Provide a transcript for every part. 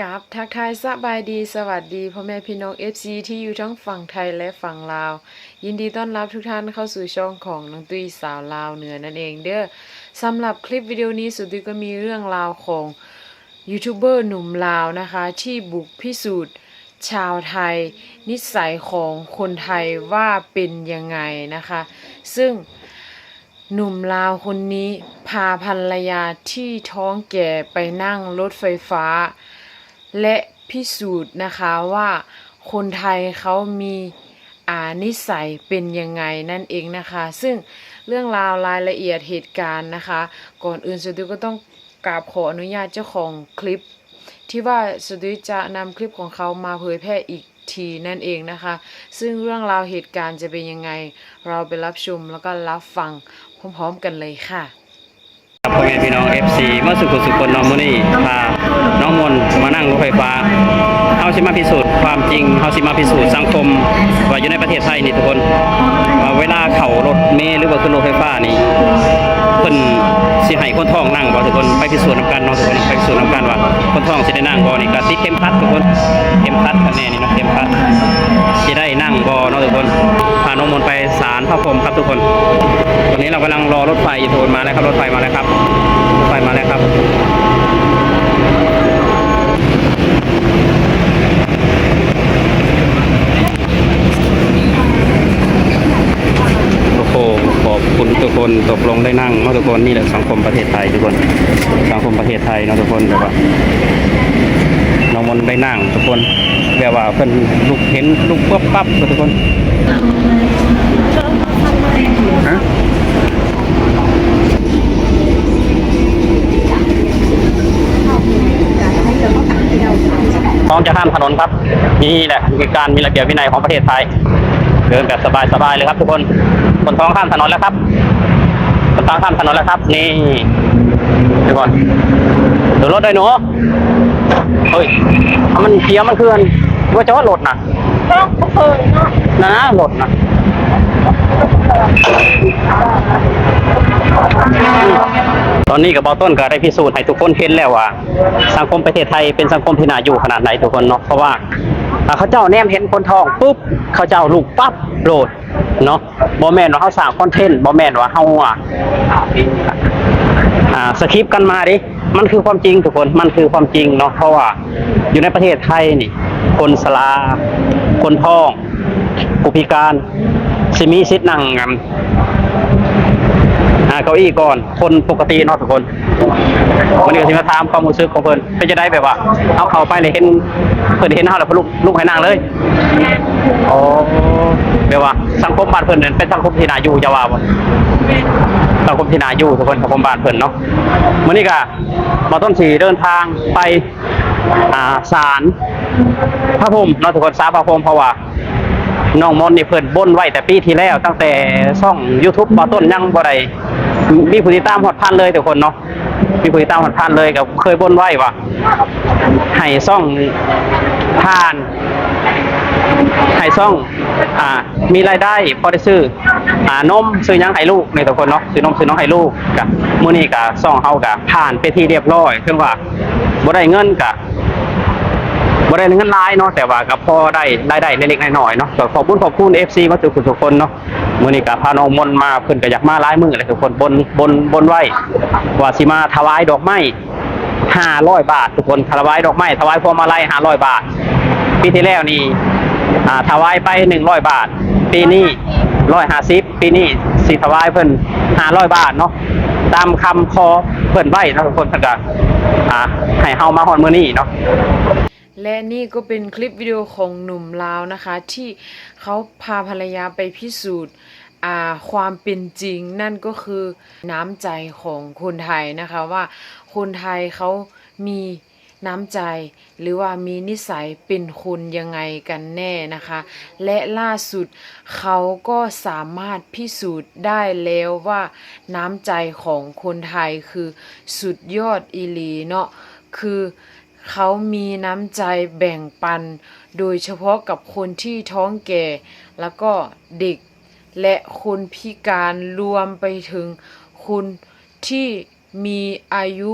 กับทักทายสบายดี สวัสดีพ่อแม่พี่น้อง FC ที่อยู่ทั้งฝั่งไทยและฝั่งลาว ยินดีต้อนรับทุกท่านเข้าสู่ช่องของน้องตุ้ยสาวลาวเหนือนั่นเองเด้อสำหรับคลิปวิดีโอนี้สุดตุ้ยก็มีเรื่องราวของยูทูบเบอร์หนุ่มลาวนะคะ ที่บุกพิสูจน์ชาวไทย นิสัยของคนไทยว่าเป็นยังไงนะคะ ซึ่งหนุ่มลาวคนนี้พาภรรยาที่ท้องแก่ไปนั่งรถไฟฟ้า และพิสูจน์นะคะว่าคนไทยเขามีอานิสัยเป็นยังไงนั่นเองนะคะ ซึ่งเรื่องราวรายละเอียดเหตุการณ์นะคะ ก่อนอื่นสุดิก็ต้องกราบขออนุญาตเจ้าของคลิป ที่ว่าสุดิจะนำคลิปของเขามาเผยแพร่อีกทีนั่นเองนะคะ ซึ่งเรื่องราวเหตุการณ์จะเป็นยังไง เราไปรับชมแล้วก็รับฟังพร้อมๆกันเลยค่ะ ครับพ่อแม่พี่น้อง FC เมื่อสุขสุขคนน้องมุนี่พาน้องมนมานั่งรถไฟฟ้าเฮาสิมาพิสูจน์ความจริงเฮาสิมาพิสูจน์สังคมว่าอยู่ในประเทศไทยนี่ทุกคนว่าเวลาเขารถเมล์หรือว่าขึ้นรถไฟฟ้านี่เพิ่น สิให้คนท้องนั่งบ่ทุกคนไปพิสูจน์นํกันเนาะทุกคนไปพิสูจน์นํกันว่าคนท้องสิได้นั่งบ่นี่ก็ติดเข็มขัดทุกคนเข็มขัดคะแนนนี่เนาะเข็มขัดสิได้นั่งบ่เนาะทุกคนพาน้องมนไปศาลพระพรหมครับทุกคนตอนนี้เรากำลังรอรถไฟอยู่ทุกคนมาแล้วครับรถไฟมาแล้วครับรถไฟมาแล้วครับ โอ้โหขอบ คนตกลงได้นั่งเนาะทุกคนนี่แหละสังคมประเทศไทยทุกคน สังคมประเทศไทยเนาะทุกคนแบบว่าน้องมนต์ได้นั่งทุกคนแบบว่าเพิ่นลุกเห็นลุกปั๊บปั๊บทุกคนฮะพร้อมจะข้ามถนนครับ นี่แหละคือการมีระเบียบวินัยของประเทศไทย เดินแบบสบายๆเลยครับทุกคนคนท้องข้ามถนนแล้วครับ คนท้องข้ามถนนแล้วครับ นี่ทุกคนดูรถได้หนูเฮ้ยถ้ามันเสียมันเคลื่อนว่าจะว่ารถนะต้องเคยเนาะนะนะรถนะ ตอนนี้กับบอต้นก็ได้พิสูจน์ให้ทุกคนเห็นแล้วว่า สังคมประเทศไทยเป็นสังคมที่น่าอยู่ขนาดไหนทุกคนเนาะเพราะว่าเขาเจ้าแนมเห็นคนทองปุ๊บเขาเจ้าลูกปั๊บโหลดเนาะบอแมนว่าเขาสร้างคอนเทนต์บอแมนว่าเขาอะอ่าสคริปต์กันมาดิมันคือความจริงทุกคนมันคือความจริงเนาะเพราะว่าอยู่ในประเทศไทยนี่ คนสลา คนท้องผู้พิการ สิมีสิทธิ์นั่งกันอ่าเก้าอี้ก่อน คนปกติเนาะทุกคนวันนี้ก็สิมาถามความรู้สึกของเพิ่นเพิ่นจะได้แบบว่า เอาเข้าไปเลยเห็นเพิ่นเห็นเฮาแล้วเพิ่นลุกลุกให้นั่งเลยอ๋อแบบว่าสังคมบ้านเพิ่นเนี่ยเป็นสังคมที่น่าอยู่จะว่าบ่สังคมที่น่าอยู่ทุกคนสังคมบ้านเพิ่นเนาะมื้อนี้ก็มาต้นสีเดินทางไปอ่าศาลพระพรหมเนาะทุกคนศาลพระพรหมเพราะว่า น้องมนต์นี่เพิ่นบ่นไว้แต่ปีที่แล้ว ตั้งแต่ช่อง YouTube บ่ต้นยังบ่ได้มีผู้ติดตามฮอดพันเลยทุกคนเนาะมีผู้ติดตามฮอดพันเลยก็เคยบ่นไว้ว่าให้ช่องผ่านให้ช่องอ่ามีรายได้พอได้ซื้ออ่านมซื้อยังให้ลูกนี่ทุกคนเนาะซื้อนมซื้อน้องให้ลูกก็มื้อนี้ก็ช่องเฮาก็ผ่านไปที่เรียบร้อยคือว่าบ่ได้เงินก็ บ่ได้เงินหลายเนาะแต่ว่าก็พอได้รายได้เล็กๆน้อยๆเนาะก็ขอบคุณขอบคุณ FC มาทุกคนทุกคนเนาะมื้อนี้ก็พาน้องมนต์มาเพิ่นก็อยากมาหลายมื้อเลยทุกคนบนบนบนไว้ว่าสิมาถวายดอกไม้500 บาท ทุกคนถวายดอกไม้ถวายพวงมาลัย500 บาทปีที่แล้วนี่อ่าถวายไป 100 บาท ปีนี้150ปีนี้สิถวายเพิ่น500 บาทเนาะตามคำขอเพิ่นไว้นะทุกคนเพิ่นก็อ่าให้เฮามาฮอดมื้อนี้เนาะ และนี่ก็เป็นคลิปวิดีโอของหนุ่มลาวนะคะ ที่เขาพาภรรยาไปพิสูจน์าความเป็นจริง นั่นก็คือน้ำใจของคนไทยนะคะว่าคนไทยเขามีน้ำใจ หรือว่ามีนิสัยเป็นคนยังไงกันแน่นะคะ และล่าสุดเขาก็สามารถพิสูจน์ได้แล้วว่าน้ำใจของคนไทยคือสุดยอดอีลีเนาะคือ เขามีน้ำใจแบ่งปัน โดยเฉพาะกับคนที่ท้องแก่ แล้วก็เด็ก และคนพิการรวมไปถึงคนที่ มีอายุ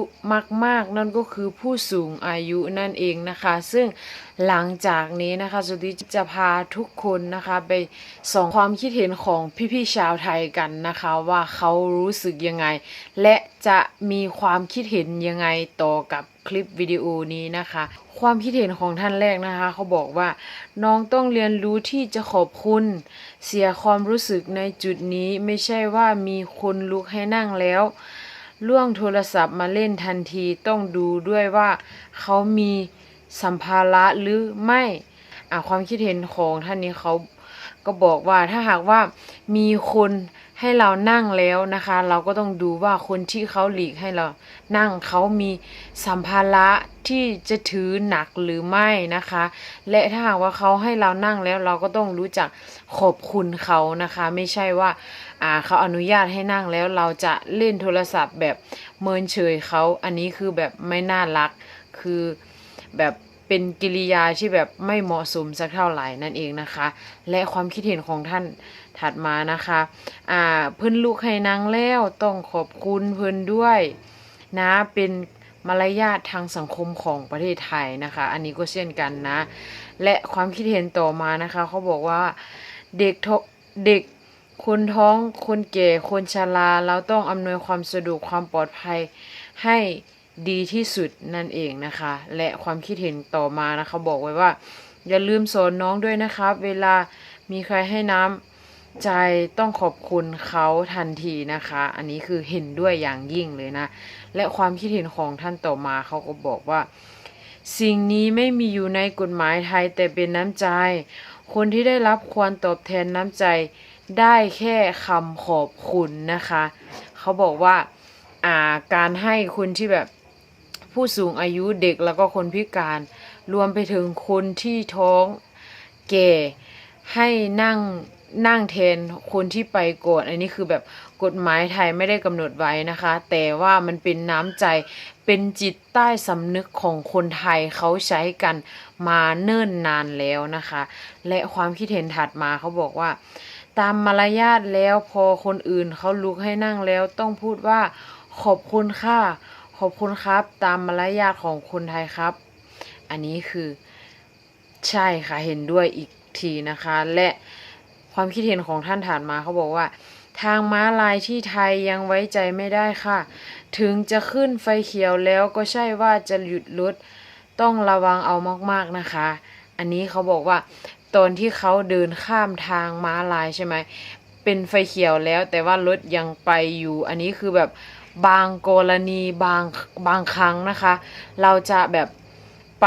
มากๆ นั่นก็คือผู้สูงอายุนั่นเองนะคะ ซึ่งหลังจากนี้นะคะสุธิจะพาทุกคนนะคะไปส่องความคิดเห็นของพี่ๆชาวไทยกันนะคะ ว่าเขารู้สึกยังไง และจะมีความคิดเห็นยังไงต่อกับคลิปวิดีโอนี้นะคะ ความคิดเห็นของท่านแรกนะคะ เขาบอกว่าน้องต้องเรียนรู้ที่จะขอบคุณ เสียความรู้สึกในจุดนี้ไม่ใช่ว่ามีคนลุกให้นั่งแล้ว ล่วงโทรศัพท์มาเล่นทันทีต้องดูด้วยว่าเขามีสัมภาระหรือไม่อะความคิดเห็นของท่านนี้เขาก็บอกว่าถ้าหากว่ามีคน ให้เรานั่งแล้วนะคะ เราก็ต้องดูว่าคนที่เขาหลีกให้เรานั่งเขามีสัมภาระที่จะถือหนักหรือไม่นะคะ และถ้าหากว่าเขาให้เรานั่งแล้วเราก็ต้องรู้จักขอบคุณเขานะคะ ไม่ใช่ว่าอ่าเขาอนุญาตให้นั่งแล้วเราจะเล่นโทรศัพท์แบบเมินเฉยเขาอันนี้คือแบบไม่น่ารักคือแบบเป็นกิริยาที่แบบไม่เหมาะสมสักเท่าไหร่นั่นเองนะคะ และความคิดเห็นของท่าน ถัดมานะคะอ่าเพิ่นลูกให้นางแล้วต้องขอบคุณเพิ่นด้วยนะเป็นมารยาททางสังคมของประเทศไทยนะคะ อันนี้ก็เช่นกันนะ และความคิดเห็นต่อมานะคะเขาบอกว่าเด็กทเด็กคนท้องคนแก่คนชราเราต้องอำนวยความสะดวกความปลอดภัยให้ดีที่สุดนั่นเองนะคะ และความคิดเห็นต่อมานะคะ บอกไว้ว่า อย่าลืมสอนน้องด้วยนะครับ เวลามีใครให้น้ำ ใจต้องขอบคุณเขาทันทีนะคะ อันนี้คือเห็นด้วยอย่างยิ่งเลยนะ และความคิดเห็นของท่านต่อมาเขาก็บอกว่า สิ่งนี้ไม่มีอยู่ในกฎหมายไทยแต่เป็นน้ำใจ คนที่ได้รับควรตอบแทนน้ำใจได้แค่คำขอบคุณนะคะ เขาบอกว่าอ่าการให้คนที่แบบผู้สูงอายุเด็กแล้วก็คนพิการ รวมไปถึงคนที่ท้องแก่ให้นั่ง นั่งแทนคนที่ไปก่อน อันนี้คือแบบกฎหมายไทยไม่ได้กำหนดไว้นะคะ แต่ว่ามันเป็นน้ำใจเป็นจิตใต้สำนึกของคนไทยเขาใช้กันมาเนิ่นนานแล้วนะคะ และความคิดเห็นถัดมาเขาบอกว่า ตามมารยาทแล้วพอคนอื่นเขาลุกให้นั่งแล้วต้องพูดว่าขอบคุณค่ะขอบคุณครับ ตามมารยาทของคนไทยครับ อันนี้คือใช่ค่ะเห็นด้วยอีกทีนะคะและ ความคิดเห็นของท่านถานมาเขาบอกว่า ทางม้าลายที่ไทยยังไว้ใจไม่ได้ค่ะ ถึงจะขึ้นไฟเขียวแล้วก็ใช่ว่าจะหยุดรถต้องระวังเอามากๆนะคะ อันนี้เขาบอกว่า ตอนที่เขาเดินข้ามทางม้าลายใช่ไหมเป็นไฟเขียวแล้ว แต่ว่ารถยังไปอยู่ อันนี้คือแบบบางกรณีบางบางครั้งนะคะ เราจะแบบ ไป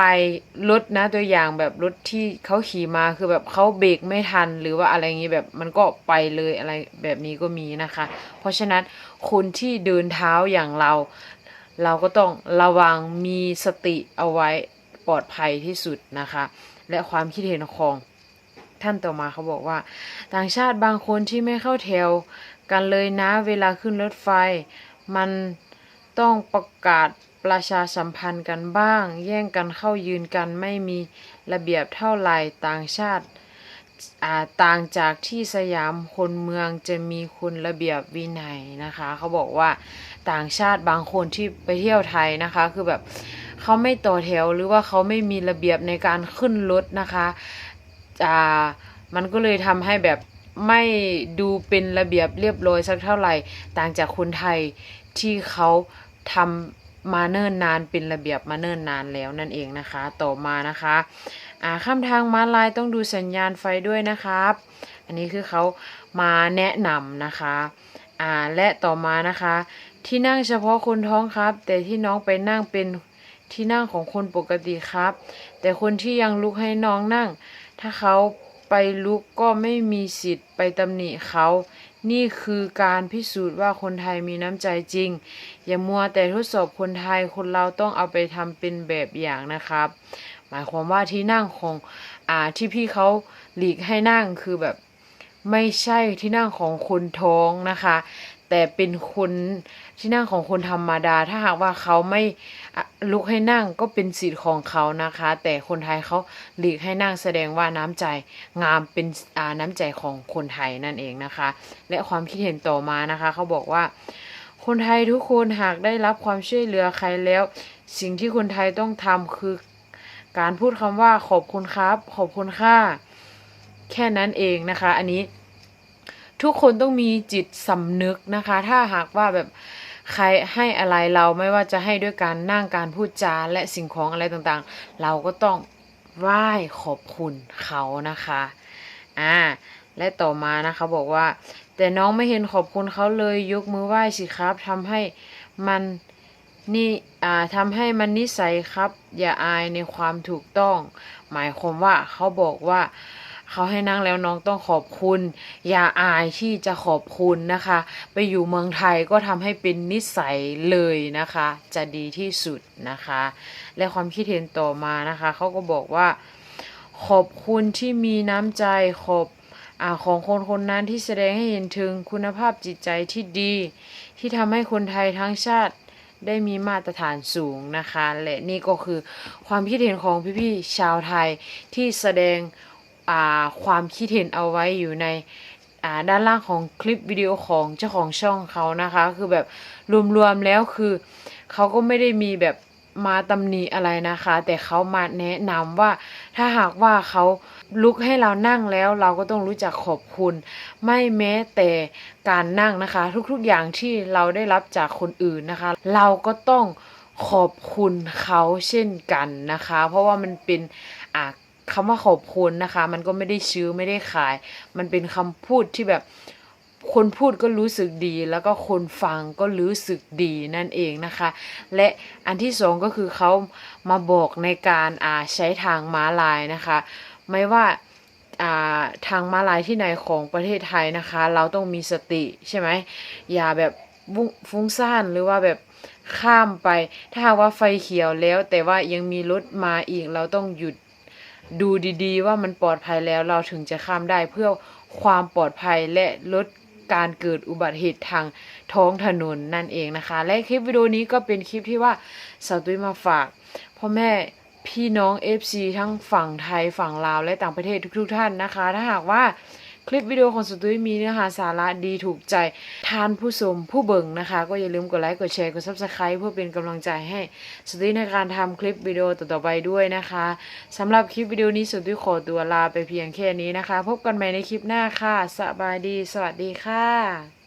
รถนะตัวอย่างแบบรถที่เขาขี่มาคือแบบเขาเบรกไม่ทันหรือว่าอะไรอย่างนี้แบบมันก็ไปเลยอะไรแบบนี้ก็มีนะคะ เพราะฉะนั้นคนที่เดินเท้าอย่างเรา เราก็ต้องระวังมีสติเอาไว้ปลอดภัยที่สุดนะคะ และความคิดเห็นของท่านต่อมาเขาบอกว่า ต่างชาติบางคนที่ไม่เข้าแถวกันเลยนะเวลาขึ้นรถไฟ มันต้องประกาศ ประชาสัมพันธ์กันบ้าง แย่งกันเข้ายืนกันไม่มีระเบียบเท่าไหร่ต่างชาติต่างจากที่สยามคนเมืองจะมีคุณระเบียบวินัยนะคะ เขาบอกว่าต่างชาติบางคนที่ไปเที่ยวไทยนะคะ คือแบบเขาไม่ต่อแถวหรือว่าเขาไม่มีระเบียบในการขึ้นรถนะคะอ่ามันก็เลยทำให้แบบไม่ดูเป็นระเบียบเรียบร้อยสักเท่าไหร่ ต่างจากคนไทยที่เขาทำ มาเนิ่นนานเป็นระเบียบมาเนิ่นนานแล้วนั่นเองนะคะ ต่อมานะคะอ่าข้ามทางม้าลายต้องดูสัญญาณไฟด้วยนะครับ อันนี้คือเขามาแนะนำนะคะอ่าและต่อมานะคะ ที่นั่งเฉพาะคนท้องครับ แต่ที่น้องไปนั่งเป็นที่นั่งของคนปกติครับ แต่คนที่ยังลุกให้น้องนั่ง ถ้าเขาไปลุกก็ไม่มีสิทธิ์ไปตำหนิเขา นี่คือการพิสูจน์ว่าคนไทยมีน้ำใจจริง อย่ามัวแต่ทดสอบคนไทยคนเราต้องเอาไปทำเป็นแบบอย่างนะครับ หมายความว่าที่นั่งของอ่าที่พี่เขาหลีกให้นั่งคือแบบไม่ใช่ที่นั่งของคนท้องนะคะ แต่เป็นคนที่นั่งของคนธรรมดา ถ้าหากว่าเขาไม่ลุกให้นั่งก็เป็นสิทธิ์ของเขานะคะ แต่คนไทยเขาหลีกให้นั่งแสดงว่าน้ำใจงามเป็นน้ำใจของคนไทยนั่นเองนะคะ และความคิดเห็นต่อมานะคะ เขาบอกว่า คนไทยทุกคนหากได้รับความช่วยเหลือใครแล้ว สิ่งที่คนไทยต้องทำคือ การพูดคำว่าขอบคุณครับ ขอบคุณค่ะแค่นั้นเองนะคะ อันนี้ ทุกคนต้องมีจิตสำนึกนะคะ ถ้าหากว่าแบบใครให้อะไรเราไม่ว่าจะให้ด้วยการนั่งการพูดจาและสิ่งของอะไรต่างๆ เราก็ต้องไหว้ขอบคุณเขานะคะอ่าและต่อมานะคะบอกว่า แต่น้องไม่เห็นขอบคุณเขาเลยยกมือไหว้สิครับทำให้มันนี่อ่าทำให้มันนิสัยครับ อย่าอายในความถูกต้อง หมายความว่าเขาบอกว่า เขาให้นั่งแล้วน้องต้องขอบคุณ อย่าอายที่จะขอบคุณนะคะ ไปอยู่เมืองไทยก็ทำให้เป็นนิสัยเลยนะคะ จะดีที่สุดนะคะ และความคิดเห็นต่อมานะคะเขาก็บอกว่า ขอบคุณที่มีน้ำใจขอบอของคนคนนั้นที่แสดงให้เห็นถึงคุณภาพจิตใจที่ดี ที่ทำให้คนไทยทั้งชาติได้มีมาตรฐานสูงนะคะ และนี่ก็คือความคิดเห็นของพี่ๆชาวไทยที่แสดง ความคิดเห็นเอาไว้อยู่ในด้านล่างของคลิปวิดีโอของเจ้าของช่องเขานะคะ คือแบบรวมๆแล้วคือเขาก็ไม่ได้มีแบบมาตำหนิอะไรนะคะ แต่เขามาแนะนำว่าถ้าหากว่าเขาลุกให้เรานั่งแล้ว เราก็ต้องรู้จักขอบคุณ ไม่แม้แต่การนั่งนะคะ ทุกๆอย่างที่เราได้รับจากคนอื่นนะคะ เราก็ต้องขอบคุณเขาเช่นกันนะคะ เพราะว่ามันเป็นอะ คำว่าขอบคุณนะคะ มันก็ไม่ได้ซื้อไม่ได้ขาย มันเป็นคำพูดที่แบบคนพูดก็รู้สึกดี แล้วก็คนฟังก็รู้สึกดีนั่นเองนะคะ และอันที่สองก็คือเขามาบอกในการอ่าใช้ทางม้าลายนะคะ ไม่ว่าอ่าทางม้าลายที่ไหนของประเทศไทยนะคะ เราต้องมีสติใช่ไหมอย่าแบบฟุ้งซ่านหรือว่าแบบข้ามไป ถ้าว่าไฟเขียวแล้ว แต่ว่ายังมีรถมาอีกเราต้องหยุด ดูดีๆ ว่ามันปลอดภัยแล้วเราถึงจะข้ามได้เพื่อความปลอดภัยและลดการเกิดอุบัติเหตุทางท้องถนนนั่นเองนะคะ และคลิปวิดีโอนี้ก็เป็นคลิปที่ว่าสาวตุ้ยมาฝากพ่อแม่พี่น้อง FC ทั้งฝั่งไทยฝั่งลาวและต่างประเทศทุก ๆ ท่านนะคะ ถ้าหากว่า คลิปวิดีโอของสาวตุ้ยมีเนื้อหาสาระดีถูกใจทานผู้ชมผู้เบิ่งนะคะ ก็อย่าลืมกดไลค์กดแชร์กด Subscribe เพื่อเป็นกำลังใจให้สาวตุ้ยในการทำคลิปวิดีโอต่อๆไปด้วยนะคะสำหรับคลิปวิดีโอนี้สุดที่ขอตัวลาไปเพียงแค่นี้นะคะ พบกันใหม่ในคลิปหน้าค่ะสบายดี สวัสดีค่ะ